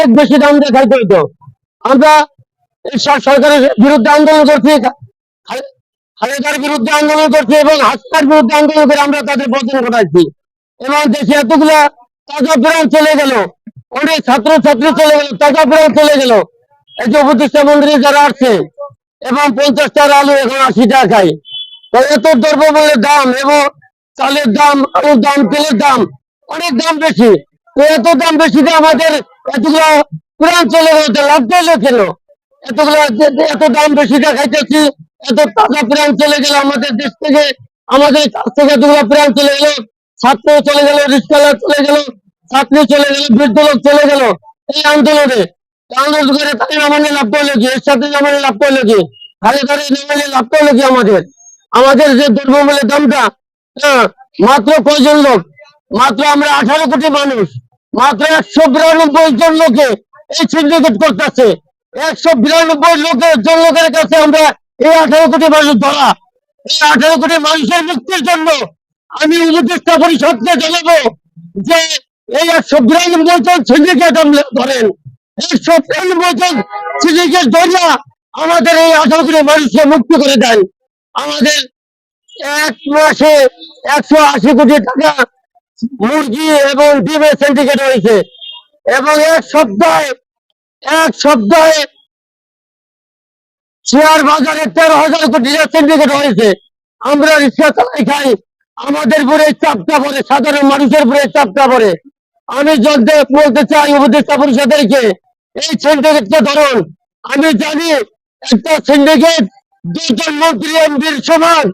অনেক বেশি দাম দিয়ে খাইতে হইতো আমরা সরকারের বিরুদ্ধে আন্দোলন করছি খালেদার বিরুদ্ধে আন্দোলন করছি এবং হাসপাতাল বিরুদ্ধে আন্দোলন করে আমরা তাদের পতন ঘটাচ্ছি এবং দেশে এতগুলা টাকা প্রাণ চলে গেল, অনেক ছাত্র ছাত্রী চলে গেল টাকা প্রাণ চলে গেল। এই যে উপদেষ্টা মন্ত্রী যারা আসছে, এবং পঞ্চাশ টাকার আলু এখন আশি টাকা খায়। এত দ্রব্যমূল্যের দাম এবং চালের দাম, আলুর দাম, তেলের দাম, অনেক দাম বেশি। এত দাম বেশি আমাদের এতগুলো প্রাণ চলে তো লাভ চাইলে ছিল এতগুলো এত দাম বেশি দিয়ে খাইতেছি এত টাকা প্রাণ চলে গেল আমাদের দেশ থেকে আমাদের কাছ থেকে এতগুলো প্রাণ চলে গেল ছাত্র চলে গেল রিক্সাওয়ালা চলে গেল ছাত্রী চলে গেল বৃদ্ধ লোক চলে গেল এই আন্দোলনে। আন্দোলন করে তাই নামানে লাভ করল এর সাথে নামানে লাভ হারে ধরে নামানে লাভ করল কি আমাদের? আমাদের যে দ্রব্যমূল্যের দামটা হ্যাঁ, মাত্র কয়জন লোক? মাত্র আমরা আঠারো কোটি মানুষ। মাত্র একশো বিরানব্বই জন লোকে এই সিন্ডিকেট করতেছে। একশো বিরানব্বই লোকের জন লোকের কাছে আমরা এই আঠারো কোটি মানুষ ধরা। এই আঠারো কোটি মানুষের মুক্তির জন্য আমি উপদেষ্টা পরিষদকে জানাব যে এই একশো বিরানব্বই জন সিন্ডিকেট ধরেন। একশো বিরানব্বই জন সিন্ডিকেট ধরিয়া আমাদের এই আঠারো কোটি মানুষকে মুক্তি করে দেন। আমাদের এক মাসে একশো আশি কোটি টাকা মুরগি এবং ডিমের সিন্ডিকেট হয়েছে। এবং এক সপ্তাহে এক সপ্তাহে শেয়ার বাজারে তেরো হাজার কোটি সিন্ডিকেট হয়েছে। আমরা রিক্সা চালাই খাই। আমাদের উপরে চাপটা পড়ে, সাধারণ মানুষের উপরে চাপটা পড়ে। আমি যদি বলতে চাই, উপদেষ্টা পরিষদেরকে, এই সিন্ডিকেটকে ধরুন। আমি জানি একটা সিন্ডিকেট দুজন মন্ত্রী এমপির সমান,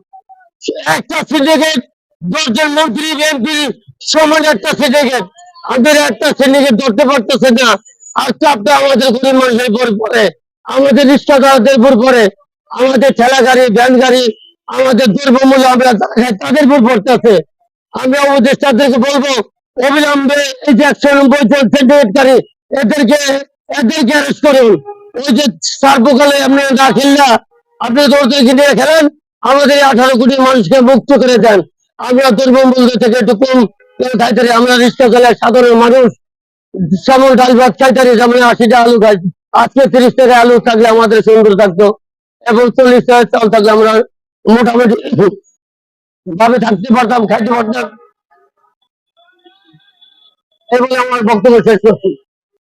একটা সিন্ডিকেট দশজন মন্ত্রী এমপির সমান একটা সিন্ডিকেট আমাদের একটা সিন্ডিকেট ধরতে পারতেছে না। আর চাপটা আমাদের গরিব মানুষের উপর পড়ে। আমাদের রিক্সাদারদের উপর পড়ে। আমাদের ঠেলা গাড়ি, ভ্যান গাড়ি, আমাদের দ্রব্যমূল্য আমরা তাদের উপর পড়তেছে। আমরা উপদেষ্টাদেরকে বলব, অবিলম্বে এই যে একশো নব্বই জন সিন্ডিকেটকারী এদেরকে এদেরকে অ্যারেস্ট করুন। ওই যে সার্বকালে আপনি রাখেন না, আপনি তো ওদেরকে নিয়ে খেলেন, আমাদের আঠারো কোটি মানুষকে মুক্ত করে দেন। আমরা দুর্বল থেকে একটু কম খাইতে আমরা রিক্সা চালাই সাধারণ মানুষ। যেমন ডাল ভাত খাইতারি, যেমন আশি টাকা আলু খাই আজকে তিরিশ টাকা আলু থাকলে আমাদের সুন্দর থাকতো। এবং চল্লিশ টাকা চাল থাকলে আমরা মোটামুটি ভাবে থাকতে পারতাম, খাইতে পারতাম। এগুলো আমার বক্তব্য শেষ করছি।